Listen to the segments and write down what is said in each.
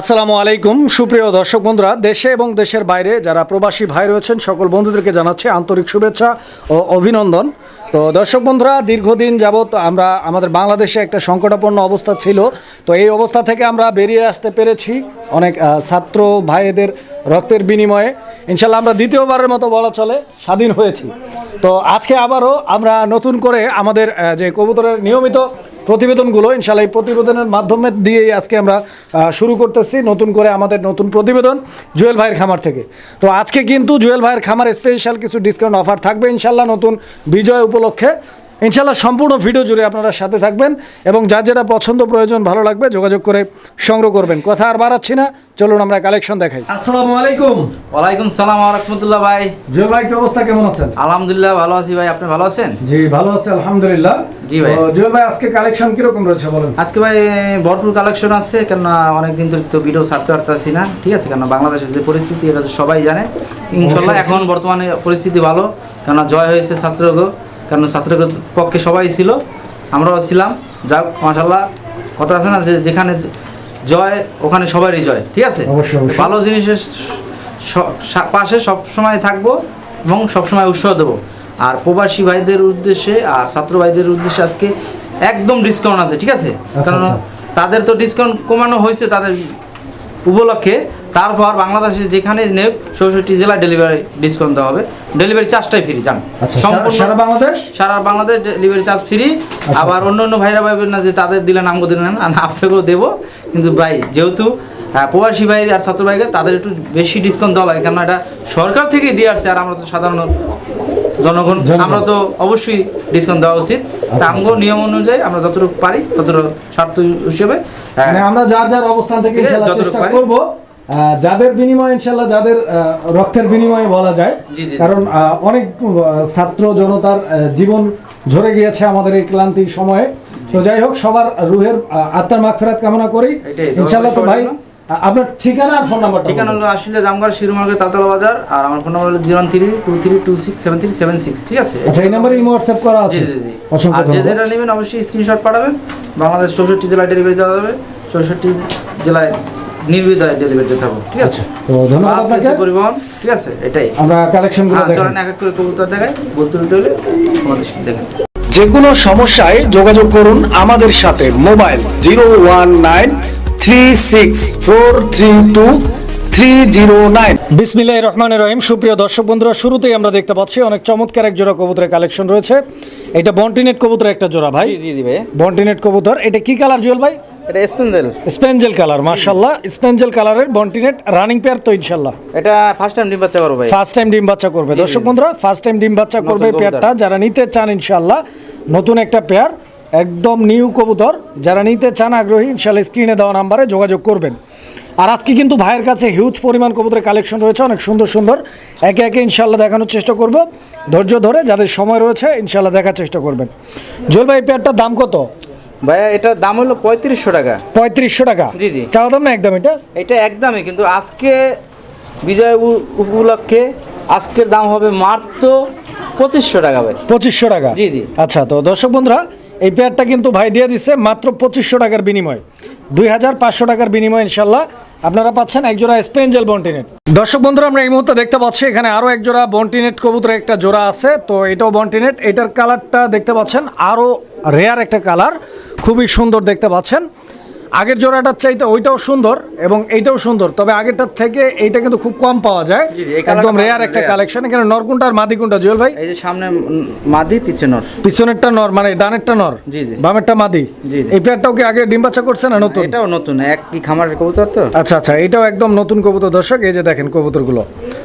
আসসালামু আলাইকুম। সুপ্রিয় দর্শক বন্ধুরা, দেশে এবং দেশের বাইরে যারা প্রবাসী ভাই রয়েছেন, সকল বন্ধুদেরকে জানাচ্ছি আন্তরিক শুভেচ্ছা ও অভিনন্দন। তো দর্শক বন্ধুরা, দীর্ঘদিন যাবৎ আমরা আমাদের বাংলাদেশে একটা সংকটাপন্ন অবস্থা ছিল। তো এই অবস্থা থেকে আমরা বেরিয়ে আসতে পেরেছি অনেক ছাত্র ভাইদের রক্তের বিনিময়ে। ইনশাল্লাহ আমরা দ্বিতীয়বারের মতো বলা চলে, স্বাধীন হয়েছি। তো আজকে আবারও আমরা নতুন করে আমাদের যে কবুতরের নিয়মিত প্রতিবেদনগুলো ইনশাল্লাহ এই প্রতিবেদনের মাধ্যমে দিয়েই আজকে আমরা শুরু করতেছি নতুন করে আমাদের নতুন প্রতিবেদন জুয়েল ভাইয়ের খামার থেকে। তো আজকে কিন্তু জুয়েল ভাইয়ের খামার স্পেশাল কিছু ডিসকাউন্ট অফার থাকবে ইনশাল্লাহ নতুন বিজয় উপলক্ষে। ইনশাল্লাহ সম্পূর্ণ ভিডিও জুড়ে আপনারা সাথে থাকবেন এবং যার যেটা পছন্দ প্রয়োজন ভালো লাগবে যোগাযোগ করে সংগ্রহ করবেন। কথা আর বাড়াচ্ছি না চলুন আমরা কালেকশন দেখাই। আসসালামু আলাইকুম। ওয়ালাইকুম সালাম রহমতুল্লাহ ভাই। জুয়েল ভাই কি অবস্থা? কেমন আছেন? আলহামদুলিল্লাহ ভালো আছি ভাই। আপনি ভালো আছেন? জি ভালো আছে আলহামদুলিল্লাহ। জি ভাই। তো জুয়েল ভাই আজকে কালেকশন কীরকম রয়েছে বলেন? আজকে ভাই ভরপুর কালেকশন আছে কেননা অনেকদিন ধরে তো ভিডিও ছাড়তে পারতেছি না ঠিক আছে? কেন বাংলাদেশের যে পরিস্থিতি এটা তো সবাই জানে। ইনশাল্লাহ এখন বর্তমানে পরিস্থিতি ভালো কেননা জয় হয়েছে ছাত্রগ কেন ছাত্রগের পক্ষে সবাই ছিল আমরাও ছিলাম যা মাসাল্লাহ কথা আছে না যে যেখানে জয় ওখানে সবারই জয় ঠিক আছে। ভালো জিনিসের পাশে সব সময় থাকব এবং সবসময় উৎসাহ দেবো আর প্রবাসী ভাইদের উদ্দেশ্যে আর ছাত্র ভাইদের উদ্দেশ্যে আজকে একদম ডিসকাউন্ট আছে ঠিক আছে আচ্ছা, কারণ আচ্ছা। তাদের তো ডিসকাউন্ট কমানো হয়েছে তাদের উপলক্ষে তারপর বাংলাদেশে যেখানে নেব চৌষট্টি জেলা ডেলিভারি ডিসকাউন্ট দেওয়া হবে। ডেলিভারি চার্জটাই ফ্রি জান। আচ্ছা সারা- বাংলাদেশ? সারা বাংলাদেশ ডেলিভারি চার্জ ফ্রি আচ্ছা, আবার অন্য অন্য ভাইরা ভাইবেন না যে তাদের দিলেন আমগো দিলেন না আপনাকেও দেবো। কিন্তু ভাই যেহেতু প্রবাসী ভাই আর ছাত্র ভাইকে তাদের একটু বেশি ডিসকাউন্ট দেওয়া লাগে কেননা এটা সরকার থেকেই দিয়ে আসছে আর আমরা তো সাধারণ জনগণ। আমরা তো অবশ্যই ডিসকাউন্ট দেওয়া উচিত। তা আচ্ছা, আমগো নিয়ম অনুযায়ী আমরা যতটুকু পারি ততটুকু স্বার্থ হিসেবে মানে আমরা যার যার অবস্থান থেকে চেষ্টা। করব। যাদের বিনিময়ে ইনশাল্লাহ যাদের রক্তের বিনিময়ে বলা যায়। কারণ অনেক ছাত্র জনতার জীবন ঝরে গিয়েছে আমাদের এই ক্লান্তি সময়ে। তো যাই হোক সবার রুহের আত্মার মাগফিরাত কামনা করি। ইনশাল্লাহ তো ভাই আপনার ঠিকানা আর ফোন নাম্বারটা ঠিকানা হলো আসলে জামগার শিরুমার্গে তাতলা বাজার আর আমার ফোন নাম্বার হলো zero three two three two six seven three seven six ঠিক আছে? আচ্ছা এই নাম্বারে ইমো হোয়াটসঅ্যাপ করা আছে? আর যে যেটা নেবেন অবশ্যই স্ক্রিনশট পাঠাবেন। বাংলাদেশ চৌষট্টি জেলায় ডেলিভারি দেওয়া যাবে। চৌষট্টি জেলায় নির্বিধায় ডেলিভারি দিতে থাকব ঠিক আছে? তো ধন্যবাদ আপনাকে। পরিবহন ঠিক আছে? এটাই। আমরা কালেকশনগুলো দেখেন। চলেন এক এক করে কবুতর দেখাই বলতে হলে তোমার দৃষ্টি দেখেন যে কোনো সমস্যায় যোগাযোগ করুন আমাদের সাথে mobile zero one nine three six four three two three zero nine. বিসমিল্লাহ রহমান রহিম। সুপ্রিয় দর্শক বন্ধুরা শুরুতেই আমরা দেখতে পাচ্ছি অনেক চমৎকার এক জোড়া কবুতরের কালেকশন রয়েছে। এটা বন্টিনেট কবুতর একটা জোড়া ভাই। জি জি ভাই বন্টিনেট কবুতর। এটা কি কালার জুয়েল ভাই? এটা স্পেন্ডেল স্পেঞ্জেল কালার মার্শাল্লাহ স্পেঞ্জেল কালারের বন্টিনেট রানিং পেয়ার তো ইনশাল্লাহ এটা ফার্স্ট টাইম ডিম বাচ্চা করো ফার্স্ট টাইম ডিম বাচ্চা করবে। দর্শক বন্ধুরা ফার্স্ট টাইম ডিম বাচ্চা নতুন করবে পেয়ারটা যারা নিতে চান ইনশাল্লাহ নতুন একটা পেয়ার একদম নিউ কবুতর। যারা নিতে চান আগ্রহী ইনশাল্লাহ স্ক্রিনে দেওয়া নাম্বারে যোগাযোগ করবেন। আর আজকে কিন্তু ভাইয়ের কাছে হিউজ পরিমাণ কবুতরের কালেকশন রয়েছে অনেক সুন্দর সুন্দর। একে একে ইনশাল্লাহ দেখানোর চেষ্টা করব। ধৈর্য ধরে যাদের সময় রয়েছে ইনশাল্লাহ দেখার চেষ্টা করবেন। জুয়েল ভাই পেয়ারটার দাম কত? ভাইয়া এটার দাম হলো পঁয়ত্রিশশো টাকা। পঁয়ত্রিশশো টাকা? জি, জি। চাওয়া দাম না একদম এটা? এটা একদমই কিন্তু আজকে বিজয় উপলক্ষে আজকের দাম হবে মাত্র পঁচিশশো টাকা ভাই। পঁচিশশো টাকা? জি, জি। আচ্ছা তো দর্শক বন্ধুরা এই পেয়ারটা কিন্তু ভাই দিয়ে দিচ্ছে মাত্র পঁচিশশো টাকার বিনিময়। দুই হাজার পাঁচশো টাকার বিনিময় ইনশাল্লাহ আপনারা পাচ্ছেন একজোড়া স্পেঞ্জেল বন্টিনেট। দর্শক বন্ধুরা আমরা এই মুহূর্তে দেখতে পাচ্ছি এখানে আরও একজোড়া বন্টিনেট কবুতরের একটা জোড়া আছে। তো এটাও বন্টিনেট। এটার কালারটা দেখতে পাচ্ছেন আরও রেয়ার একটা কালার। খুবই সুন্দর দেখতে পাচ্ছেন। আগের জোড়াটার চাইতে ওইটাও সুন্দর এবং এইটাও সুন্দর। তবে আগেরটার থেকে এইটা কিন্তু খুব কম পাওয়া যায়। একদম রেয়ার একটা কালেকশন এখানে নরকুনটা আর মাদিকুনটা জুয়েল ভাই? এই যে সামনে মাদি পিছনের পিছনেরটা নর মানে ডানেরটা নর? জি, জি। বামেরটা মাদি? জি, জি। এই পেয়ারটাও কি আগে ডিম বাচ্চা করছে না নতুন? এটাও নতুন এক কি খামারের কবুতর তো? আচ্ছা আচ্ছা এটাও একদম নতুন কবুতর। দর্শক এই যে দেখেন কবুতরগুলো।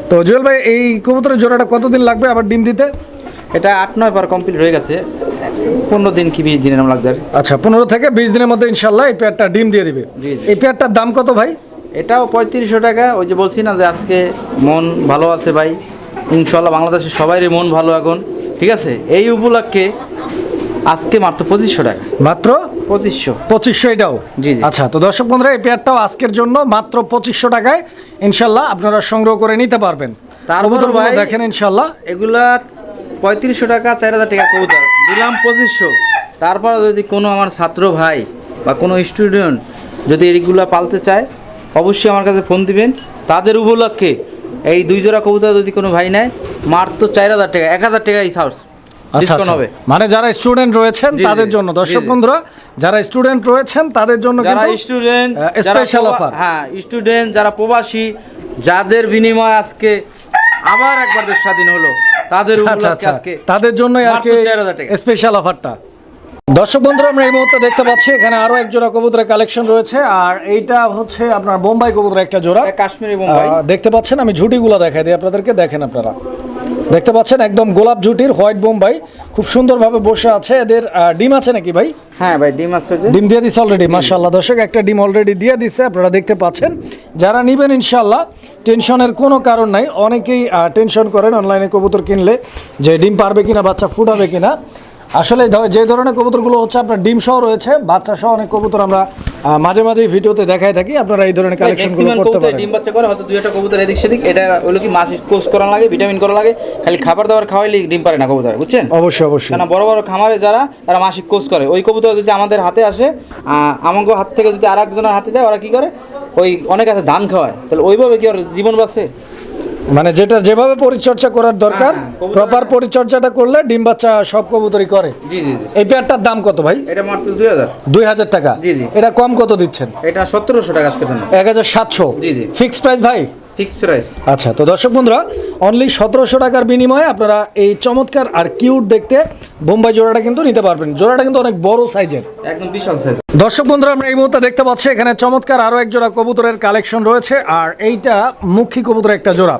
তো জুয়েল ভাই এই কবুতরের জোড়াটা কতদিন লাগবে আবার ডিম দিতে? এটা আট নয় বার কমপ্লিট হয়ে গেছে। পনেরো দিন কি বিশ দিনের লাগবে আচ্ছা পনেরো থেকে বিশ দিনের মধ্যে ইনশাল্লাহ এই পেয়ারটা ডিম দিয়ে দিবে। এই পেয়ারটার দাম কত ভাই? এটাও পঁয়ত্রিশশো টাকা। ওই যে বলছি না যে আজকে মন ভালো আছে ভাই। ইনশাল্লাহ বাংলাদেশের সবারই মন ভালো এখন। ঠিক আছে? এই উপলক্ষে আজকে মাত্র পঁচিশশো টাকা। মাত্র? পঁচিশশো। পঁচিশশো এটাও? জি, জি। আচ্ছা তো দর্শক বন্ধুরা এই পেয়ারটাও আজকের জন্য মাত্র পঁচিশশো টাকায় ইনশাল্লাহ আপনারা সংগ্রহ করে নিতে পারবেন। ভাই- দেখেন ইনশাল্লাহ। এগুলা পঁয়ত্রিশশো টাকা চার হাজার টাকা কবুতর। দিলাম পঁচিশশো। তারপর যদি কোনো আমার ছাত্র ভাই বা কোনো স্টুডেন্ট যদি এইগুলা পালতে চায় অবশ্যই আমার কাছে ফোন দিবেন। তাদের উপলক্ষে এই দুই জোড়া কবুতর যদি কোনো ভাই নেয় মাত্র চার হাজার টাকা এক হাজার টাকা এই সাউস। হবে। মানে যারা স্টুডেন্ট রয়েছেন তাদের জন্য। দর্শক বন্ধুরা যারা স্টুডেন্ট রয়েছেন তাদের জন্য যারা স্টুডেন্ট special offer। হ্যাঁ স্টুডেন্ট যারা প্রবাসী যাদের বিনিময়ে আজকে আবার একবার দেশ স্বাধীন হলো তাদের আচ্ছা আচ্ছা তাদের জন্য আর কি 4,000 টাকা। স্পেশাল অফারটা দর্শক বন্ধুরা আমরা এই মুহূর্তে দেখতে পাচ্ছি এখানে আরও এক জোড়া কবুতরের কালেকশন রয়েছে আর এইটা হচ্ছে আপনার বোম্বাই কবুতরের একটা জোড়া। কাশ্মীর কাশ্মীরি বোম্বাই। দেখতে পাচ্ছেন আমি ঝুটিগুলো দেখাই দিই আপনাদেরকে দেখেন আপনারা। দেখতে পাচ্ছেন একদম গোলাপ জুটির হোয়াইট বোম্বাই। খুব সুন্দরভাবে বসে আছে। এদের ডিম আছে নাকি ভাই? হ্যাঁ ভাই ডিম আছে ডিম দিয়ে দিচ্ছে অলরেডি মাশাআল্লাহ। দর্শক একটা ডিম অলরেডি দিয়ে দিচ্ছে আপনারা দেখতে পাচ্ছেন। যারা নেবেন ইনশাল্লাহ টেনশনের কোনো কারণ নাই। অনেকেই টেনশন করেন অনলাইনে কবুতর কিনলে যে ডিম পারবে কিনা বাচ্চা ফুটাবে কিনা। আসলে যে ধরনের কবুতরগুলো হচ্ছে আপনার ডিম সহ রয়েছে বাচ্চা সহ অনেক কবুতর আমরা মাঝে মাঝে ভিডিওতে দেখাই থাকি আপনারা এই ধরনের কালেকশনগুলো ম্যাক্সিমাম করতে পারেন। ডিম বাচ্চা করে হয়তো দুই একটা কবুতর এদিক সেদিক এটা হলো কি মাছ কোর্স করা লাগে ভিটামিন করা লাগে খালি খাবার দাবার খাওয়াইলে ডিম পারে না কবুতর বুঝছেন? অবশ্যই অবশ্যই। কেন বড় বড় খামারে যারা তারা মাসিক কোর্স করে। ওই কবুতর যদি আমাদের হাতে আসে আহ, আমাকে হাত থেকে যদি আর একজনের হাতে যায় ওরা কি করে? ওই অনেক আছে ধান খাওয়ায়। তাহলে ওইভাবে কি ওর জীবন বাঁচে? মানে যেটা যেভাবে পরিচর্যা করার দরকার হ্যাঁ, প্রপার পরিচর্যাটা করলে ডিম বাচ্চা সব কবুতরই করে। জি জি জি। এই পেয়ারটার দাম কত ভাই? এটা মাত্র দুই হাজার। দুই হাজার টাকা। জি, জি। এটা কম কত দিচ্ছেন? এটা সতেরোশো টাকা আজকের জন্য। এক হাজার সাতশো। জি, জি। ফিক্স প্রাইস ভাই? Fix price. আচ্ছা তো দর্শক বন্ধুরা অনলি সতেরোশো টাকার বিনিময়ে আপনারা এই চমৎকার আর কিউট দেখতে বোম্বাই জোড়াটা কিন্তু নিতে পারবেন। জোড়াটা কিন্তু অনেক বড় সাইজের একদম বিশাল সাইজ দর্শক বন্ধুরা আমরা এই মুহূর্তে দেখতে পাচ্ছি এখানে চমৎকার আরও এক জোড়া কবুতরের কালেকশন রয়েছে আর এইটা মুখী কবুতরের একটা জোড়া।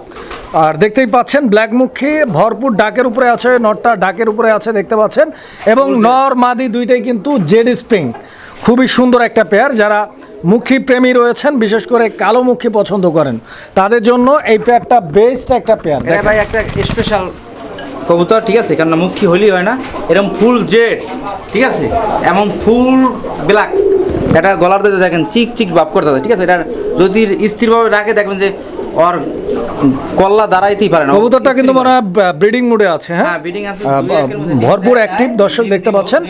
আর দেখতেই পাচ্ছেন ব্ল্যাক মুখী ভরপুর ডাকের উপরে আছে নটটা ডাকের উপরে আছে দেখতে পাচ্ছেন এবং নর মাদি দুইটাই কিন্তু জেড স্প্রিং। খুবই সুন্দর একটা পেয়ার যারা মুখী প্রেমী রয়েছেন বিশেষ করে কালো মুখী পছন্দ করেন। তাদের জন্য এই পেয়ারটা বেস্ট একটা পেয়ার ভাই একটা স্পেশাল কবুতর ঠিক আছে? কারণ মুখী হলি হয় না। এরকম ফুল জেড ঠিক আছে? এমন ফুল ব্ল্যাক এটা গলার দিতে দেখেন চিক চিক ভাব করতে ঠিক আছে? এটা যদি স্থিরভাবে রাখে দেখবেন যে ওর কল্লা দাঁড়াইতেই পারে না। কবুতরটা কিন্তু মনে হয় ব্রিডিং মুডে আছে হ্যাঁ? হ্যাঁ ব্রিডিং আছে একের মধ্যে ভরপুর অ্যাক্টিভ হ্যাঁ, দর্শক দেখতে পাচ্ছেন।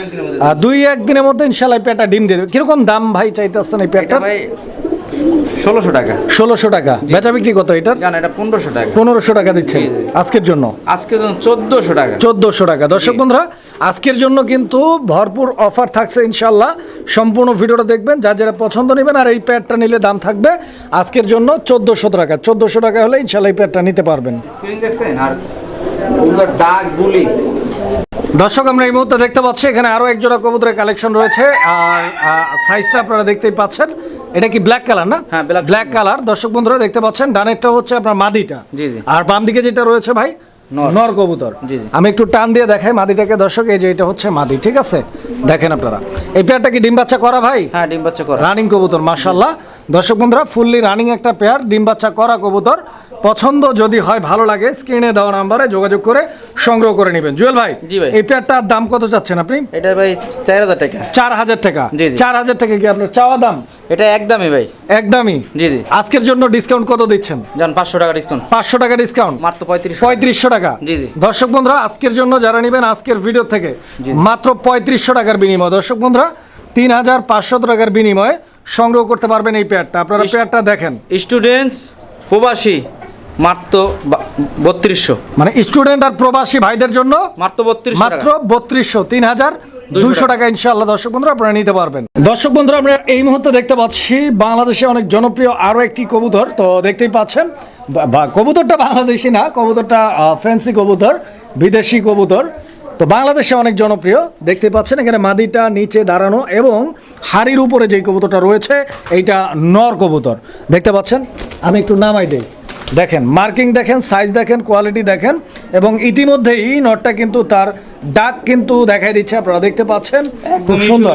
দুই একদিনের মধ্যে। ইনশাল্লাহ পেটা ডিম দিয়ে দেবে। কীরকম দাম ভাই চাইতেছেন এই পেটটা ভাই ষোলোশো টাকা। ষোলোশো টাকা। বেচা বিক্রি কত এটার? জান এটা পনেরোশো টাকা। পনেরোশো টাকা। আজকের জন্য? আজকে চোদ্দোশো টাকা। চোদ্দোশো টাকা। দর্শক বন্ধুরা আজকের জন্য কিন্তু ভরপুর অফার থাকছে ইনশাল্লাহ সম্পূর্ণ ভিডিওটা দেখবেন যা যেটা পছন্দ নেবেন আর এই প্যাডটা নিলে দাম থাকবে আজকের জন্য চোদ্দোশো টাকা। চোদ্দোশো টাকা হলে ইনশাল্লাহ এই প্যাডটা নিতে পারবেন। দেখছেন? আর দর্শক আমরা এই মুহূর্তে দেখতে পাচ্ছি এখানে আরও এক জোড়া কবুতরের কালেকশন রয়েছে। আর সাইজটা আপনারা দেখতেই পাচ্ছেন। এটা কি ব্ল্যাক কালার না? হ্যাঁ, ব্ল্যাক কালার দর্শক বন্ধুরা দেখতে পাচ্ছেন ডানেরটা হচ্ছে আপনার মাদিটা। জি, জি। আর বাম দিকে যেটা রয়েছে ভাই নর। কবুতর। জি, জি। আমি একটু টান দিয়ে দেখাই মাদিটাকে দর্শক এই যে এটা হচ্ছে মাদি ঠিক আছে? দেখেন আপনারা। এই পেয়ারটা কি ডিম বাচ্চা করা ভাই? হ্যাঁ ডিম বাচ্চা করা। রানিং কবুতর মাশাল্লাহ দর্শক বন্ধুরা ফুললি রানিং একটা পেয়ার ডিম বাচ্চা করা কবুতর। পছন্দ যদি হয় ভালো লাগে স্ক্রিনে দেওয়া নাম্বারে যোগাযোগ করে সংগ্রহ করে নেবেন। জুয়েল ভাই জি ভাই। এই পেয়ারটার দাম কত চাচ্ছেন আপনি? এটা ভাই চার হাজার টাকা। চার হাজার টাকা। জি, জি। চার হাজার টাকা কি আপনার চাওয়া দাম? এটা একদমই ভাই। একদমই? জি জি। আজকের জন্য ডিসকাউন্ট কত দিচ্ছেন? যান পাঁচশো টাকা ডিসকাউন্ট পাঁচশো টাকা ডিসকাউন্ট মাত্র পঁয়ত্রিশ পঁয়ত্রিশশো টাকা? জি, জি। দর্শক বন্ধুরা আজকের জন্য যারা নেবেন আজকের ভিডিও থেকে মাত্র পঁয়ত্রিশশো টাকার বিনিময়। দর্শক বন্ধুরা তিন হাজার পাঁচশো টাকার বিনিময়ে সংগ্রহ করতে পারবেন এই পেয়ারটা আপনারা পেয়ারটা দেখেন। স্টুডেন্টস প্রবাসী মাত্র বত্রিশশো। মানে স্টুডেন্ট আর প্রবাসী ভাইদের জন্য মাত্র বত্রিশ মাত্র বত্রিশশো তিন হাজার দুইশো টাকা। ইনশাআল্লাহ দর্শক বন্ধুরা আপনারা নিতে পারবেন। দর্শক বন্ধুরা আমরা এই মুহূর্তে দেখতে পাচ্ছি বাংলাদেশে অনেক জনপ্রিয় আরও একটি কবুতর। তো দেখতেই পাচ্ছেন কবুতরটা বাংলাদেশি না কবুতরটা ফ্যান্সি কবুতর বিদেশি কবুতর। তো বাংলাদেশে অনেক জনপ্রিয় দেখতে পাচ্ছেন এখানে মাদিটা নিচে দাঁড়ানো এবং হাড়ির উপরে যে কবুতরটা রয়েছে এইটা নর কবুতর। দেখতে পাচ্ছেন আমি একটু নামাই দেই। দেখেন মার্কিং দেখেন সাইজ দেখেন কোয়ালিটি দেখেন এবং ইতিমধ্যেই নটটা কিন্তু তার ডাক কিন্তু দেখাই দিচ্ছে আপনারা দেখতে পাচ্ছেন। খুব সুন্দর।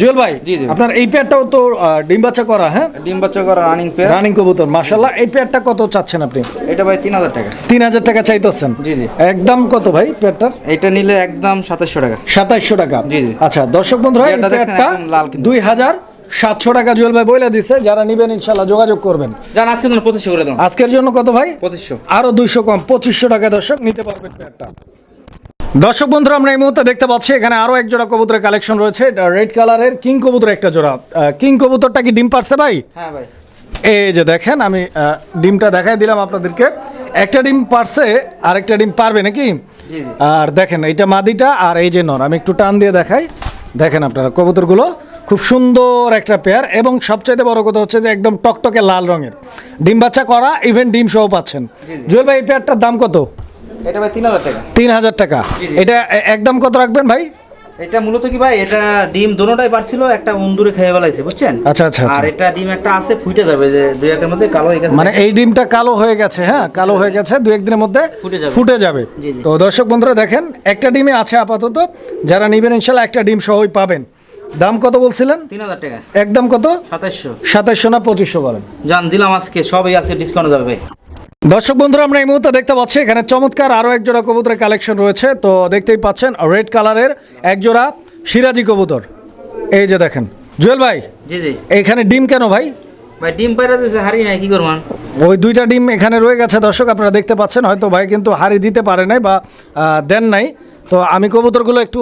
জুয়েল ভাই আপনার এই পেয়ারটাও তো ডিম বাচ্চা করা হ্যাঁ? ডিম বাচ্চা করা রানিং পেয়ার রানিং কবুতর মাশাআল্লাহ। এই পেয়ারটা কত চাচ্ছেন আপনি? এটা ভাই 3000 টাকা। 3000 টাকা চাইতেছেন? জি জি। একদম কত ভাই পেয়ারটার এটা নিলে একদম 2700 টাকা। 2700 টাকা। জি জি। আচ্ছা দর্শক বন্ধুরা এটা পেয়ারটা 2000 সাতশো টাকা জুয়েল ভাই বইলে দিছে যারা নিবেন ইনশাল্লাহ যোগাযোগ করবেন। আজকে পঁচিশশো করে দেন আজকের জন্য কত ভাই? পঁচিশশো। আরও দুইশো কম পঁচিশশো টাকা দর্শক নিতে পারবেন একটা দর্শক বন্ধুরা আমরা এই মুহূর্তে দেখতে পাচ্ছি এখানে আরও এক জোড়া কবুতরের কালেকশন রয়েছে এটা রেড কালারের কিং কবুতর একটা জোড়া। কিং কবুতরটা কি ডিম পারছে ভাই? হ্যাঁ ভাই। এই যে দেখেন আমি ডিমটা দেখাই দিলাম আপনাদেরকে। একটা ডিম পারছে আর একটা ডিম পারবে নাকি। আর দেখেন এইটা মাদিটা আর এই যে নর আমি একটু টান দিয়ে দেখাই। দেখেন আপনারা কবুতরগুলো। খুব সুন্দর একটা পেয়ার এবং সবচাইতে বড় কথা হচ্ছে যে একদম টকটকে লাল রঙের। ডিম বাচ্চা করা ইভেন ডিম সহ পাচ্ছেন। জুয়েল ভাই এই পেয়ারটার দাম কত? এটা ভাই তিন হাজার টাকা। তিন হাজার টাকা। এটা একদম কত রাখবেন ভাই? এটা মূলত কি ভাই এটা ডিম দোনোটাই পারছিল একটা উন্দুরে খেয়ে ফেলাইছে বুঝছেন? আচ্ছা, আচ্ছা, আচ্ছা। আর এটা ডিম একটা আছে ফুটে যাবে যে দুই একের মধ্যে কালো হয়ে গেছে। মানে এই ডিমটা কালো হয়ে গেছে হ্যাঁ? কালো হয়ে গেছে দু একদিনের মধ্যে ফুটে যাবে। তো দর্শক বন্ধুরা দেখেন একটা ডিমে আছে আপাতত। যারা নিবেন ইনশাল্লাহ একটা ডিম সহই পাবেন। দাম কত বলছিলেন? তিন হাজার টাকা। একদম কত? সাতাইশশো সাতাইশশো না পঁচিশশো বলেন। জান দিলাম আজকে সবই আছে ডিসকাউন্ট যাবে ভাই। দর্শক বন্ধুরা আমরা এই মুহূর্তে দেখতে পাচ্ছি এখানে চমৎকার আরও এক জোড়া কবুতরের কালেকশন রয়েছে। তো দেখতেই পাচ্ছেন রেড কালারের এক জোড়া সিরাজি কবুতর। এই যে দেখেন জুয়েল ভাই জি জি। এইখানে ডিম কেন ভাই? ভাই ডিম পাইরা দিয়েছে হারি নাই কি করমান ওই দুইটা ডিম এখানে রয়ে গেছে দর্শক আপনারা দেখতে পাচ্ছেন হয়তো ভাই কিন্তু হাড়ি দিতে পারে নাই বা দেন নাই। তো আমি কবুতরগুলো একটু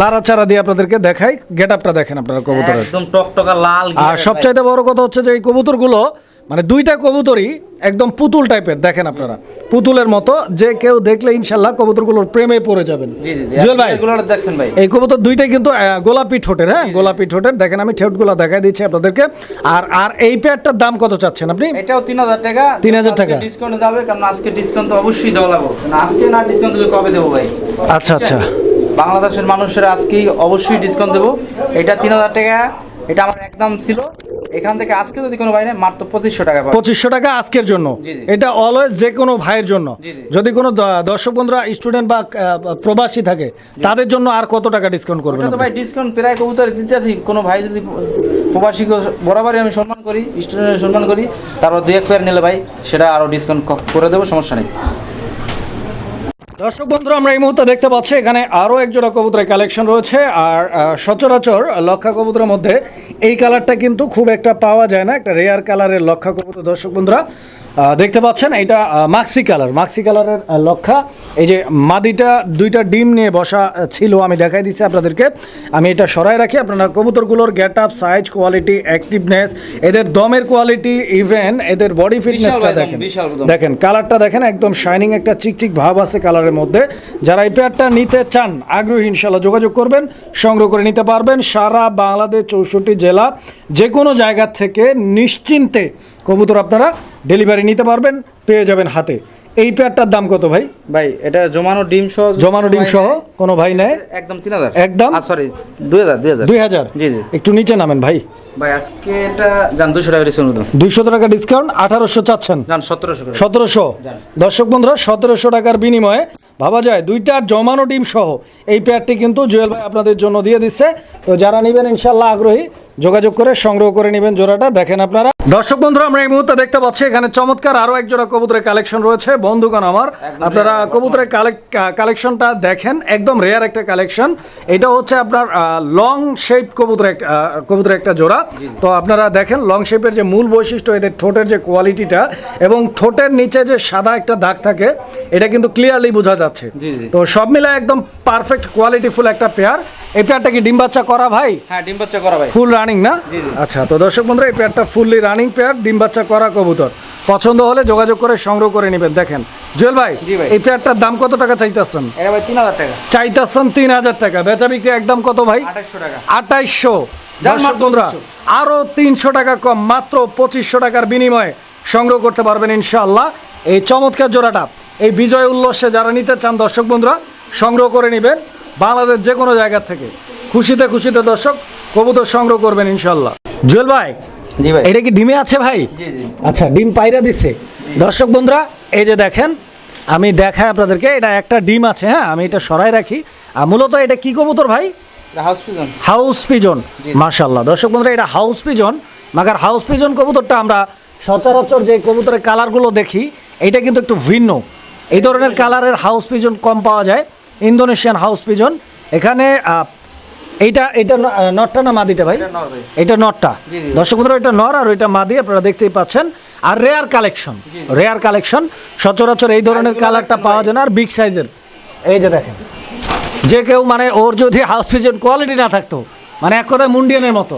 লাড়াচাড়া দিয়ে আপনাদেরকে দেখাই। গেট আপটা দেখেন আপনারা কবুতরের। একদম টকটকা লাল আর সবচাইতে বড় কথা হচ্ছে যে এই কবুতরগুলো মানে দুইটা কবুতরই একদম পুতুল টাইপের দেখেন আপনারা। পুতুলের মতো যে কেউ দেখলে ইনশাল্লাহ কবুতরগুলোর প্রেমে পড়ে যাবেন। জি জি জি। জুয়েল ভাই দেখছেন ভাই। এই কবুতর দুইটাই কিন্তু গোলাপি ঠোঁটের হ্যাঁ? গোলাপি ঠোঁটের। দেখেন আমি ঠেট ঠোঁটগুলো দেখাই দিচ্ছি আপনাদেরকে। আর আর এই পেয়ারটার দাম কত চাচ্ছেন আপনি? এটাও তিন হাজার টাকা। 3000 টাকা। ডিসকাউন্ট যাবে কারণ আজকে ডিসকাউন্ট তো অবশ্যই দেওয়া লাগবে। আজকে না ডিসকাউন্ট কবে দেবো ভাই? আচ্ছা আচ্ছা। বাংলাদেশের মানুষের আজকেই অবশ্যই ডিসকাউন্ট দেবো। এটা তিন হাজার টাকা এটা আমার একদম ছিল। এখান থেকে আজকে যদি কোনো ভাই নেয় মাত্র পঁচিশশো টাকা পঁচিশশো টাকা আজকের জন্য। এটা অলওয়েজ যে কোনো ভাইয়ের জন্য। যদি কোনো দর্শক বন্ধুরা স্টুডেন্ট বা প্রবাসী থাকে তাদের জন্য আর কত টাকা ডিসকাউন্ট করবেন ওটা তো ভাই ডিসকাউন্ট প্রায় কবুতর দিতে কোনো ভাই যদি প্রবাসীকে বরাবরই আমি সম্মান করি স্টুডেন্টের সম্মান করি তারপর দু এক পেয়ার নিলে ভাই সেটা আরও ডিসকাউন্ট করে দেবো সমস্যা নেই। দর্শক বন্ধুরা, আমরা এই মুহূর্তে দেখতে পাচ্ছি এখানে আরও একজোড়া কবুতরের কালেকশন রয়েছে। আর সচরাচর লক্ষা কবুতরের মধ্যে এই কালারটা কিন্তু খুব একটা পাওয়া যায় না, একটা রেয়ার কালারের লক্ষা কবুতর। দর্শক বন্ধুরা দেখতে পাচ্ছেন এটা মাক্সি কালার মাক্সি কালারের লক্ষা। এই যে মাদিটা দুইটা ডিম নিয়ে বসা ছিল আমি দেখাই দিচ্ছি আপনাদেরকে। আমি এটা সরাই রাখি আপনারা কবুতরগুলোর get up size quality activeness এদের দমের কোয়ালিটি ইভেন এদের বডি ফিটনেসটা দেখেন। দেখেন কালারটা দেখেন একদম শাইনিং একটা চিকচিক ভাব আছে কালারের মধ্যে। যারা এই পেয়ারটা নিতে চান আগ্রহী ইনশাল্লাহ যোগাযোগ করবেন সংগ্রহ করে নিতে পারবেন সারা বাংলাদেশ চৌষট্টি জেলা। যে কোনো জায়গা থেকে নিশ্চিন্তে কবুতর আপনারা ডেলিভারি নিতে পারবেন পেয়ে যাবেন হাতে। এই পেয়ারটার দাম কত ভাই? ভাই এটা জমানো ডিম সহ জমানো ডিম সহ কোনো ভাই নেয়? একদম তিন হাজার। একদম? সরি দুই হাজার দুই হাজার। দুই হাজার? জি জি। একটু নিচে নামেন ভাই। ভাই আজকে এটা যান দুশো টাকা ডিসকাউন্ট দুইশো টাকা ডিসকাউন্ট আঠারোশো চাচ্ছেন। যান সতেরোশো সতেরোশো। দর্শক বন্ধুরা সতেরোশো টাকার বিনিময়ে ভাবা যায় দুইটা জমানো ডিম সহ এই পেয়ারটি কিন্তু জুয়েল ভাই আপনাদের জন্য দিয়ে দিচ্ছে। তো যারা নেবেন ইনশাল্লাহ আগ্রহী যোগাযোগ করে সংগ্রহ করে নেবেন জোড়াটা। দেখেন আপনারা। দর্শক বন্ধুরা আমরা এই মুহূর্তে দেখতে পাচ্ছি এখানে চমৎকার আরও এক জোড়া কবুতরের কালেকশন রয়েছে। বন্ধুগণ আমার। আপনারা কবুতরের কালেকশনটা দেখেন একদম রেয়ার একটা কালেকশন এটা হচ্ছে আপনার লং শেপ কবুতর কবুতরের একটা জোড়া। তো আপনারা দেখেন লং শেপের যে মূল বৈশিষ্ট্য এদের ঠোঁটের যে কোয়ালিটিটা এবং ঠোঁটের নিচে যে সাদা একটা দাগ থাকে এটা কিন্তু ক্লিয়ারলি বোঝা যাচ্ছে। তো সব মিলে একদম পারফেক্ট কোয়ালিটিফুল একটা পেয়ার এই পেয়ারটা কি ডিম বাচ্চা করা ভাই? হ্যাঁ ডিম বাচ্চা করা ভাই। ফুল রানিং না। আচ্ছা তো দর্শক বন্ধুরা এই পেয়ারটা ফুললি রানিং পেয়ার ডিম বাচ্চা করা কবুতর। পছন্দ হলে যোগাযোগ করে সংগ্রহ করে নেবেন দেখেন। জুয়েল ভাই এই পেয়ারটার দাম কত টাকা চাইতেছেন? চাইতেছেন তিন হাজার টাকা। বেচা বিক্রি একদম কত ভাই? মাত্র বন্ধুরা আরও তিনশো টাকা কম মাত্র পঁচিশশো টাকার বিনিময়ে সংগ্রহ করতে পারবেন ইনশাআল্লাহ। এই চমৎকার জোড়াটা এই বিজয় উল্লাসে যারা নিতে চান দর্শক বন্ধুরা সংগ্রহ করে নেবেন বাংলাদেশ যে কোনো জায়গা থেকে। খুশিতে খুশিতে দর্শক কবুতর সংগ্রহ করবেন ইনশাআল্লাহ। জুয়েল ভাই জি ভাই। এটা কি ডিমে আছে ভাই? জি জি। আচ্ছা ডিম পাইরা দিছে। দর্শক বন্ধুরা এই যে দেখেন আমি দেখাই আপনাদেরকে এটা একটা ডিম আছে হ্যাঁ আমি এটা সরাই রাখি। আর মূলত এটা কি কবুতর ভাই? হাউস পিজন হাউস পিজন মাশাল্লাহ দর্শক বন্ধুরা এটা হাউস পিজন মাগার হাউস পিজন কবুতরটা আমরা সচরাচর যে কবুতরের কালারগুলো দেখি এটা কিন্তু একটু ভিন্ন। এই ধরনের কালারের হাউস পিজন কম পাওয়া যায় ইন্দোনেশিয়ান হাউস পিজন এখানে এইটা এটা নটটা না মাদিটা ভাই? এটা নটটা। দর্শক বন্ধুরা এটা নর আর ওইটা মাদি আপনারা দেখতেই পাচ্ছেন। আর রেয়ার কালেকশন রেয়ার কালেকশন সচরাচর এই ধরনের কালারটা পাওয়া যায় না আর বিগ সাইজের এই যে দেখেন যে কেউ মানে ওর যদি হাউস পিজন কোয়ালিটি না থাকতো মানে এক কথায় মুন্ডিয়ানের মতো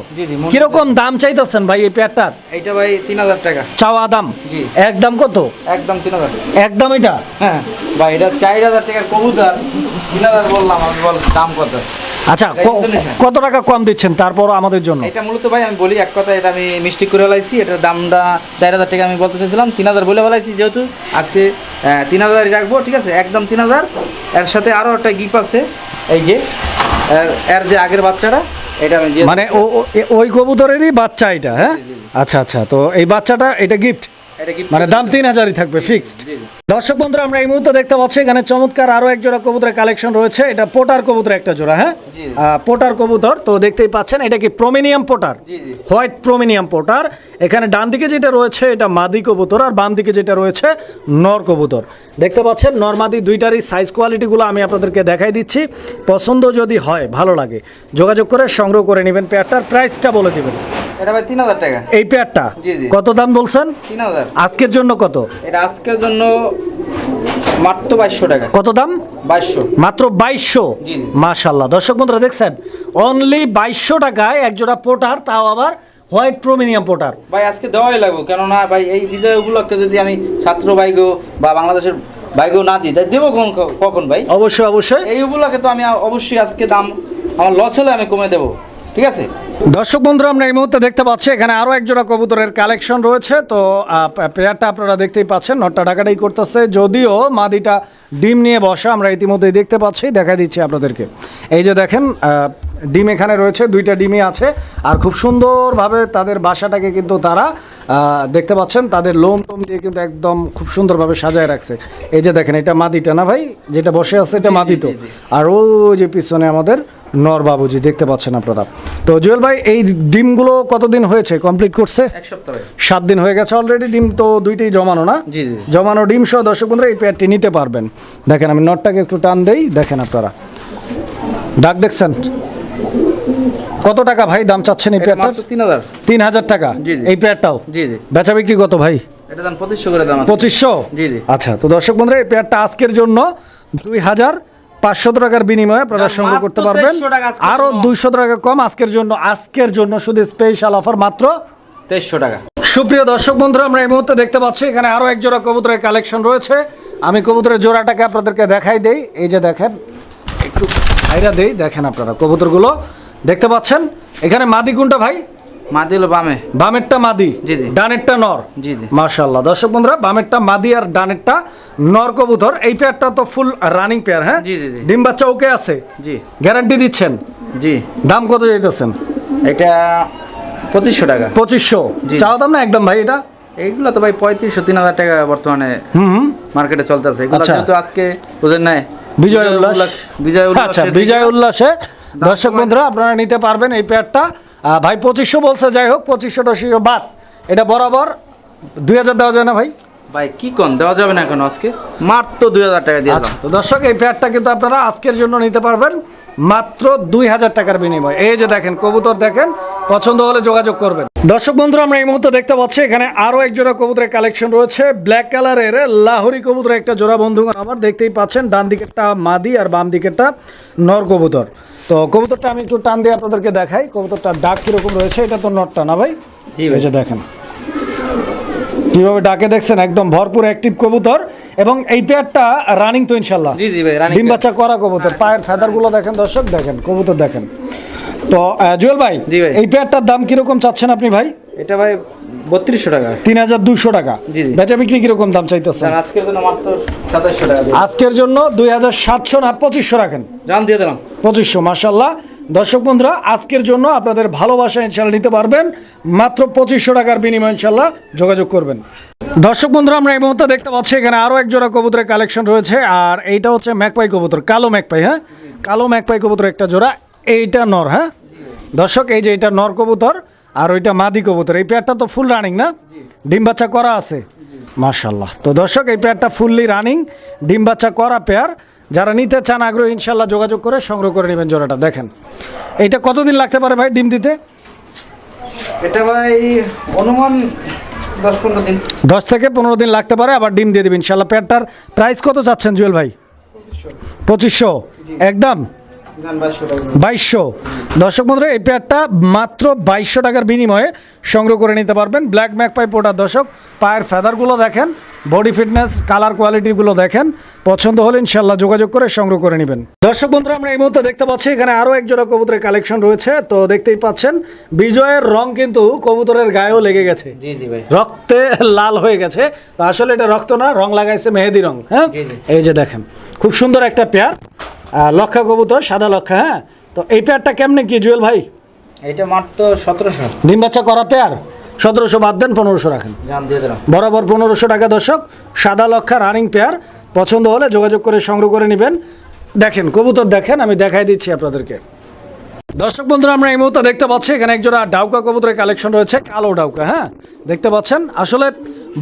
কীরকম দাম চাইতেছেন ভাই এই পেয়ারটার এইটা ভাই তিন হাজার টাকা। চাওয়া দাম? জি। একদম কত? একদম তিন হাজার। একদম এটা? হ্যাঁ। ভাই এটা চার হাজার টাকার কবুতর। তিন হাজার বললাম আমি বল দাম কত? আচ্ছা কত টাকা কম দিচ্ছেন তারপরও আমাদের জন্য? এটা মূলত ভাই আমি বলি এক কথা এটা আমি মিষ্টি করে ফেলাইছি এটার দামটা চার হাজার টাকা আমি বলতে চাইছিলাম তিন হাজার বলে ফেলাইছি যেহেতু। আজকে তিন হাজারই রাখব ঠিক আছে? একদম তিন হাজার। এর সাথে আরও একটা গিফট আছে এই যে এর যে আগের বাচ্চাটা এটা আমি মানে ওই কবুতরেরই বাচ্চা এটা হ্যাঁ? আচ্ছা আচ্ছা তো এই বাচ্চাটা এটা গিফট মানে দাম তিন হাজারই থাকবে ফিক্সড। দর্শক বন্ধুরা আমরা এই মুহূর্তে দেখতে পাচ্ছি এখানে চমৎকার আরও এক জোড়া কবুতরের কালেকশন রয়েছে। এটা পোটার কবুতর একটা জোড়া হ্যাঁ? পোটার কবুতর তো দেখতেই পাচ্ছেন এটা কি Pomeranian pouter. White Pomeranian pouter এখানে ডান দিকে যেটা রয়েছে এটা মাদি কবুতর আর বাম দিকে যেটা রয়েছে নর কবুতর। দেখতে পাচ্ছেন নর মাদি দুইটারই সাইজ কোয়ালিটিগুলো আমি আপনাদেরকে দেখাই দিচ্ছি। পছন্দ যদি হয় ভালো লাগে যোগাযোগ করে সংগ্রহ করে নেবেন পেয়ারটার প্রাইসটা বলে দিবেন। এটা ভাই তিন হাজার টাকা। এই পেয়ারটা। কত দাম বলছেন? তিন হাজার। আজকের জন্য কত? এটা আজকের জন্য মাত্র বাইশশো টাকা। কত দাম? বাইশশো। মাত্র বাইশশো। মাশাল্লাহ দর্শক বন্ধুরা দেখছেন? অনলি বাইশশো টাকায় একজোড়া পোটার তাও আবার হোয়াইট প্রোমিনিয়াম পোটার। ভাই আজকে দেওয়াই লাগবো। কেননা ভাই এই বিজয় উপলক্ষে যদি আমি ছাত্র বাইগো বা বাংলাদেশের বাইগো না দিই তাই দেবো কখন কখন ভাই? অবশ্যই অবশ্যই। এই উপলক্ষে তো আমি অবশ্যই আজকে দাম আমার লস হলে আমি কমে দেবো। ঠিক আছে? দর্শক বন্ধুরা আমরা এই মুহূর্তে দেখতে পাচ্ছি এখানে আরও একজোড়া কবুতরের কালেকশন রয়েছে। তো পেয়ারটা আপনারা দেখতেই পাচ্ছেন নটটা ঢাকাটাই করতেছে। যদিও মাদিটা ডিম নিয়ে বসা আমরা ইতিমধ্যেই দেখতে পাচ্ছি দেখা দিচ্ছি আপনাদেরকে। এই যে দেখেন ডিম এখানে রয়েছে দুইটা ডিমই আছে। আর খুব সুন্দরভাবে তাদের বাসাটাকে কিন্তু তারা দেখতে পাচ্ছেন তাদের লোম টোম দিয়ে কিন্তু একদম খুব সুন্দরভাবে সাজায় রাখছে। এই যে দেখেন এটা মাদিটা না ভাই? যেটা বসে আছে এটা মাদি তো। আর ওই যে পিছনে আমাদের নর বাবুজি দেখতে পাচ্ছেন আপনারা। তো জুয়েল ভাই এই ডিমগুলো কতদিন হয়েছে? কমপ্লিট করছে? এক সপ্তাহ। সাত দিন হয়ে গেছে অলরেডি ডিম তো দুইটাই জমানো না? জি, জি। জমানো ডিম সহ দর্শক বন্ধুরা এই পেয়ারটি নিতে পারবেন। দেখেন আমি নটটাকে একটু টান দেই দেখেন আপনারা। ডাক দেখছেন? কত টাকা ভাই দাম চাচ্ছেন এই পেয়ারটার? মাত্র তিন হাজার। তিন হাজার টাকা জি, জি। এই পেয়ারটাও? জি জি। বেচা বিক্রি কত ভাই? এটা দাম পঁচিশশো করে দাম আছে। পঁচিশশো? জি, জি। আচ্ছা তো দর্শক বন্ধুরা এই পেয়ারটা আজকের জন্য দুই হাজার পাঁচশো টাকার বিনিময়ে আপনারা সংগ্রহ করতে পারবেন। 2300 টাকা আজকের আরও দুইশো টাকা কম আজকের জন্য আজকের জন্য শুধু স্পেশাল অফার মাত্র। তেইশশো টাকা। সুপ্রিয় দর্শক বন্ধুরা আমরা এই মুহূর্তে দেখতে পাচ্ছি এখানে আরও এক জোড়া কবুতরের কালেকশন রয়েছে। আমি কবুতরের জোড়াটাকে আপনাদেরকে দেখাই দেই। এই যে দেখেন একটু সাইরা দেই দেখেন আপনারা কবুতরগুলো। দেখতে পাচ্ছেন এখানে মাদি কোনটা ভাই মা দিল বামে। বামেরটা মাদি জি, জি। ডানেরটা নর। জি, জি। মাশাল্লাহ দর্শক বন্ধুরা বামেরটা মাদি আর ডানেরটা নর কবুতর। এই পেয়ারটা তো ফুল রানিং পেয়ার হ্যাঁ? জি, জি, জি। ডিম বাচ্চা ওকে আছে? জি। গ্যারান্টি দিচ্ছেন? জি। দাম কত যাইতেছেন এটা পঁচিশশো টাকা। পঁচিশশো? জি। চাওয়া দাম না একদম ভাই এটা? এইগুলো তো ভাই পঁয়ত্রিশশো তিন হাজার টাকা বর্তমানে হুম মার্কেটে চলতেছে। এগুলো আচ্ছা। যেহেতু আজকে বুঝেন নাই বিজয় উল্লাস। বিজয় উল্লাস আচ্ছা বিজয় উল্লাসে। দর্শক বন্ধুরা আপনারা নিতে পারবেন এই পেয়ারটা ভাই পঁচিশশো বলছে যাই হোক পঁচিশশো টচিশশো বাদ। এটা বরাবর দুই হাজার দেওয়া যায় না ভাই? ভাই কি কোন? দেওয়া যাবে না এখন আজকে? মাত্র দুই হাজার টাকা দিয়ে আচ্ছা তো দর্শক এই পেয়ারটা কিন্তু আপনারা আজকের জন্য নিতে পারবেন। মাত্র দুই হাজার টাকার বিনিময়। এই যে দেখেন কবুতর দেখেন পছন্দ হলে যোগাযোগ করবেন। দর্শক বন্ধুরা আমরা এই মুহূর্তে দেখতে পাচ্ছি এখানে আরও এক জোড়া কবুতরের কালেকশন রয়েছে। ব্ল্যাক কালারের লাহোরি কবুতর একটা জোড়া বন্ধুগণ আমার দেখতেই পাচ্ছেন ডান দিকেরটা মাদি আর বাম দিকেরটা নর কবুতর। তো কবুতরটা আমি একটু টান দিয়ে আপনাদেরকে দেখাই। কবুতরটার ডাক কীরকম রয়েছে এটা তো নটটা না ভাই? জি ভাই। দেখেন। কীভাবে ডাকে দেখছেন একদম ভরপুর অ্যাক্টিভ কবুতর এবং এই পেয়ারটা রানিং তো ইনশাল্লাহ জি জি ভাই রানী ডিম বাচ্চা করা কবুতর। পায়ের ফেদারগুলো দেখেন দর্শক দেখেন কবুতর দেখেন। তো জুয়েল ভাই জি ভাই। এই পেয়ারটার দাম কীরকম চাচ্ছেন আপনি ভাই? এটা ভাই বত্রিশশো টাকা। তিন হাজার দুইশো টাকা। বেচা বিক্রি কীরকম দাম চাইতেছেন? স্যার আজকের জন্য মাত্র সাতাশশো টাকা আজকের জন্য দুই হাজার সাতশো না পঁচিশশো রাখেন। দিয়ে দিলাম। পঁচিশশো মাসাল্লাহ দর্শক বন্ধুরা আজকের জন্য আপনাদের ভালোবাসা ইনশাল্লাহ নিতে পারবেন। মাত্র পঁচিশশো টাকার বিনিময় ইনশাল্লাহ যোগাযোগ করবেন। দর্শক বন্ধুরা আমরা এই মুহূর্তে দেখতে পাচ্ছি এখানে আরও এক জোড়া কবুতরের কালেকশন রয়েছে আর এইটা হচ্ছে ম্যাকপাই কবুতর কালো ম্যাকপাই হ্যাঁ? কালো ম্যাকপাই কবুতর একটা জোড়া এইটা নর হ্যাঁ? দর্শক এই যে এটা নর কবুতর আর ওইটা মাদি কবুতর এই পেয়ারটা তো ফুল রানিং না? ডিম বাচ্চা করা আছে? মার্শাল্লাহ তো দর্শক এই পেয়ারটা ফুললি রানিং ডিম বাচ্চা করা পেয়ার। যারা নিতে চান আগ্রহ ইনশাল্লাহ যোগাযোগ করে সংগ্রহ করে নেবেন জোড়াটা। দেখেন এইটা কতদিন লাগতে পারে ভাই ডিম দিতে? এটা ভাই অনুমান দশ পনেরো দিন। দশ থেকে পনেরো দিন লাগতে পারে আবার ডিম দিয়ে দেবেন। ইনশাল্লাহ পেয়ারটার প্রাইস কত চাচ্ছেন জুয়েল ভাই? পঁচিশশো। একদম? বাইশশো দর্শক বন্ধুরা এই পেয়ারটা মাত্র বাইশশো টাকার বিনিময়ে সংগ্রহ করে নিতে পারবেন। ব্ল্যাক ম্যাক পাই পোটার দর্শক পায়ের ফেদারগুলো দেখেন বডি ফিটনেস কালার কোয়ালিটিগুলো দেখেন পছন্দ হলে ইনশাল্লাহ যোগাযোগ করে সংগ্রহ করে নেবেন। দর্শক বন্ধুরা আমরা এই মুহূর্তে দেখতে পাচ্ছি এখানে আরও এক জোড়া কবুতরের কালেকশন রয়েছে। তো দেখতেই পাচ্ছেন বিজয়ের রং কিন্তু কবুতরের গায়েও লেগে গেছে। জি জি ভাই। রক্তে লাল হয়ে গেছে। তো আসলে এটা রক্ত না রং লাগাইছে মেহেদি রং হ্যাঁ। এই যে দেখেন খুব সুন্দর একটা পেয়ার লক্ষা কবুতর সাদা লক্ষা হ্যাঁ? তো এই পেয়ারটা কেমনে কি জুয়েল ভাই? এটা মাত্র সতেরোশো। ডিম বাচ্চা করা পেয়ার সতেরোশো বাদ দেন পনেরোশো রাখেন। বরাবর পনেরোশো টাকা দর্শক সাদা লক্ষা রানিং পেয়ার পছন্দ হলে যোগাযোগ করে সংগ্রহ করে নেবেন। দেখেন কবুতর দেখেন আমি দেখাই দিচ্ছি আপনাদেরকে। দর্শক বন্ধুরা আমরা এই মুহূর্তে দেখতে পাচ্ছি এখানে একজোড়া ডাউকা কবুতরের কালেকশন রয়েছে কালো ডাউকা হ্যাঁ? দেখতে পাচ্ছেন? আসলে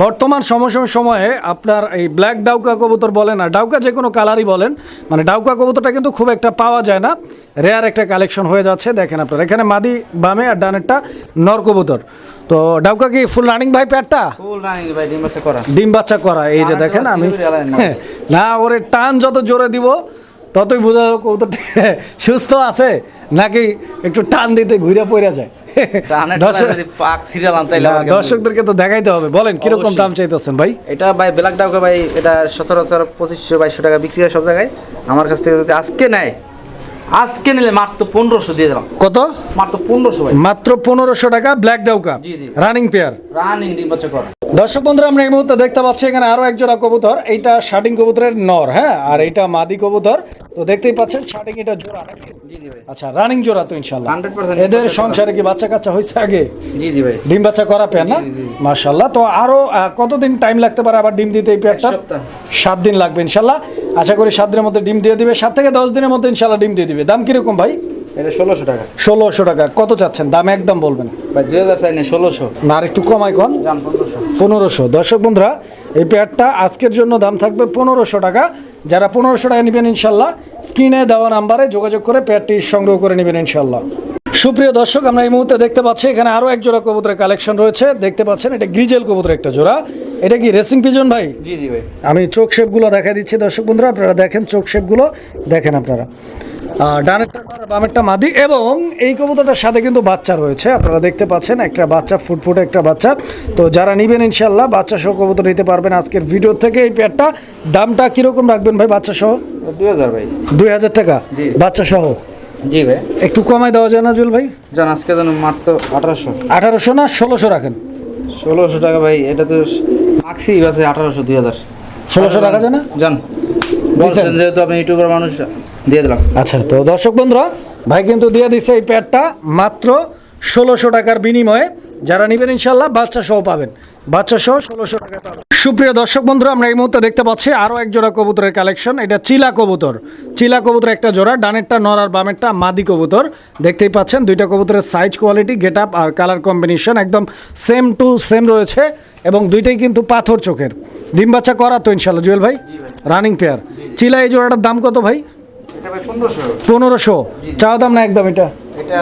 বর্তমান সময় সময় আপনার এই ব্ল্যাক ডাউকা কবুতর বলেন আর ডাউকা যে কোনো কালারই বলেন মানে ডাউকা কবুতরটা কিন্তু খুব একটা পাওয়া যায় না। রেয়ার একটা কালেকশন হয়ে যাচ্ছে দেখেন আপনার। এখানে মাদি বামে আর ডানেরটা নর কবুতর। তো ডাউকা কি ফুল রানিং ভাই প্যাটটা ফুল রানিং ভাই ডিম বাচ্চা করা। ডিম বাচ্চা করা এই যে দেখেন আমি। না ওরে টান যত জোরে দিব ততই বোঝা যাবে সুস্থ আছে নাকি একটু টান দিতে ঘুরে পড়ে যায়? দর্শকদেরকে তো দেখাইতে হবে। বলেন কীরকম দাম চাইতেছেন ভাই? এটা ভাই ব্ল্যাক ডাউকা ভাই এটা সচরাচর পঁচিশশো বাইশশো টাকা বিক্রি হয় সব জায়গায়। আমার কাছ থেকে যদি আজকে নেয় আজকে নিলে মাত্র পনেরোশো দিয়ে দিলাম। কত? মাত্র পনেরোশো মাত্র পনেরোশো টাকা ব্ল্যাক ডাউকা। রানিং পেয়ার রানিং ডিম বাচ্চা করা। দর্শক বন্ধুরা আমরা এই মুহূর্তে দেখতে পাচ্ছি এখানে আরও এক জোড়া কবুতর। এইটা শার্টিং কবুতরের নর হ্যাঁ? আর এইটা মাদি কবুতর। তো দেখতেই পাচ্ছেন শার্টিং এটা জোড়া আচ্ছা রানিং জোড়া তো ইনশাল্লাহ এদের সংসারে কি বাচ্চা কাচ্চা হয়েছে আগে? জি জি ভাই। ডিম বাচ্চা করা পেয়ার না? মার্শাল্লাহ তো আরও কতদিন টাইম লাগতে পারে আবার ডিম দিতে এই পেয়ারটা সাত দিন লাগবে ইনশাল্লাহ আশা করি সাত দিনের মধ্যে ডিম দিয়ে দিবে। সাত থেকে দশ দিনের মধ্যে ইনশাল্লাহ ডিম দিয়ে দিবে। দাম কীরকম ভাই? এটা ষোলোশো টাকা। ষোলোশো টাকা। কত চাচ্ছেন? দাম একদম বলবেন। ভাই দুই হাজার চাই না ষোলোশো। না আর একটু কমাই পনেরোশো। পনেরোশো। দর্শক বন্ধুরা এই পেয়ারটা আজকের জন্য দাম থাকবে পনেরোশো টাকা। যারা পনেরোশো টাকা নেবেন ইনশাল্লাহ স্ক্রিনে দেওয়া নাম্বারে যোগাযোগ করে পেয়ারটি সংগ্রহ করে নেবেন ইনশাল্লাহ। সুপ্রিয় দর্শক আমরা এই মুহূর্তে দেখতে পাচ্ছি এখানে আরও এক জোড়া কবুতরের কালেকশন রয়েছে। দেখতে পাচ্ছেন এটা গ্রিজেল কবুতর একটা জোড়া। এটা কি রেসিং পিজন ভাই? জি জি ভাই। আমি চোখ শেপগুলো দেখা দিচ্ছি দর্শক বন্ধুরা আপনারা দেখেন চোখ শেপগুলো দেখেন আপনারা। ডানেরটা নর, বামেরটা মাদি এবং এই কবুতরটার সাথে কিন্তু বাচ্চা রয়েছে। আপনারা দেখতে পাচ্ছেন একটা বাচ্চা ফুটফুটে একটা বাচ্চা। তো যারা নিবেন ইনশাল্লাহ বাচ্চা সহ কবুতর নিতে পারবেন আজকের ভিডিও থেকে। এই পেয়ারটা দামটা কীরকম রাখবেন ভাই বাচ্চা সহ দুই হাজার ভাই। দুই হাজার টাকা? জি। বাচ্চা সহ জি ভাই। একটু কমাই দেওয়া যায় না জুল ভাই? যান আজকে যেন মাত্র আঠারোশো। আঠারোশো না ষোলোশো রাখেন? ষোলোশো টাকা ভাই এটা তো মাক্সি আছে আঠারোশো দুই হাজার। ষোলোশো টাকা যায় না? যান বলছেন যেহেতু আপনি ইউটিউবার মানুষ দিয়ে দিলাম। আচ্ছা তো দর্শক বন্ধুরা ভাই কিন্তু দিয়ে দিচ্ছে এই প্যাডটা মাত্র ষোলোশো টাকার বিনিময়ে। যারা নেবেন ইনশাল্লাহ বাচ্চা সহ পাবেন। বাচ্চা সহ ষোলোশো টাকা সুপ্রিয় দর্শক বন্ধুরা আমরা এই মুহূর্তে দেখতে পাচ্ছি আরও এক জোড়া কবুতরের কালেকশন। এটা চিলা কবুতর। চিলা কবুতর একটা জোড়া ডানেরটা নর আর বামেরটা মাদি কবুতর। দেখতেই পাচ্ছেন দুইটা কবুতরের সাইজ কোয়ালিটি গেট আপ আর কালার কম্বিনেশন একদম সেম টু সেম রয়েছে এবং দুইটাই কিন্তু পাথর চোখের। ডিম বাচ্চা করা তো ইনশাল্লাহ জুয়েল ভাই? রানিং পেয়ার চিলা এই জোড়াটার দাম কত ভাই? পনেরোশো। চাওয়া দাম না একদম এটা? এটা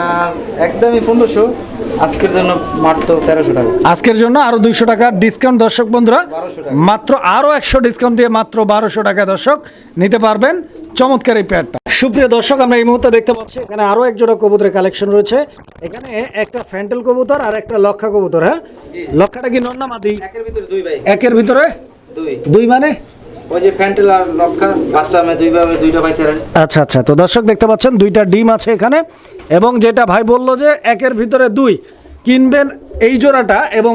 একদমই পনেরোশো। আজকের জন্য মাত্র তেরোশো টাকা। আজকের জন্য আরও দুইশো টাকা ডিসকাউন্ট দর্শক বন্ধুরা। মাত্র আরও একশো ডিসকাউন্ট দিয়ে মাত্র বারোশো টাকা দর্শক। নিতে পারবেন চমৎকার এই পেয়ারটা সুপ্রিয় দর্শক আমরা এই মুহূর্তে দেখতে পাচ্ছি এখানে আরও এক জোড়া কবুতরের কালেকশন রয়েছে। এখানে একটা ফ্যান্টেল কবুতর আর একটা লক্ষা কবুতর হ্যাঁ? লক্ষাটা কি নন্না মাদি? একের ভিতরে দুই ভাই। একের ভিতরে? দুই। দুই মানে? ওই যে লক্ষা বাচ্চা দুইটা আচ্ছা আচ্ছা। তো দর্শক দেখতে পাচ্ছেন দুইটা ডিম আছে এখানে। এবং যেটা ভাই বলল যে একের ভিতরে দুই কিনবেন এই জোড়াটা এবং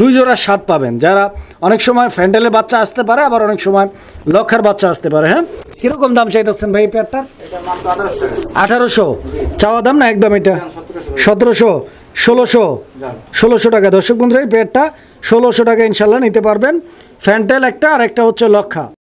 দুই জোড়া স্বাদ পাবেন। যারা অনেক সময় ফ্যান্ডেলের বাচ্চা আসতে পারে আবার অনেক সময় লক্ষার বাচ্চা আসতে পারে হ্যাঁ? কীরকম দাম চাইতেছেন ভাই পেয়ারটার? আঠারোশো। চাওয়া দাম না একদম এটা? সতেরোশো। সতেরোশো ষোলোশো ষোলোশো টাকা। দর্শক বন্ধুরা এই পেয়ারটা ষোলোশো টাকা ইনশাল্লাহ নিতে পারবেন। ফ্যান্টেল একটা আর একটা হচ্ছে লক্ষা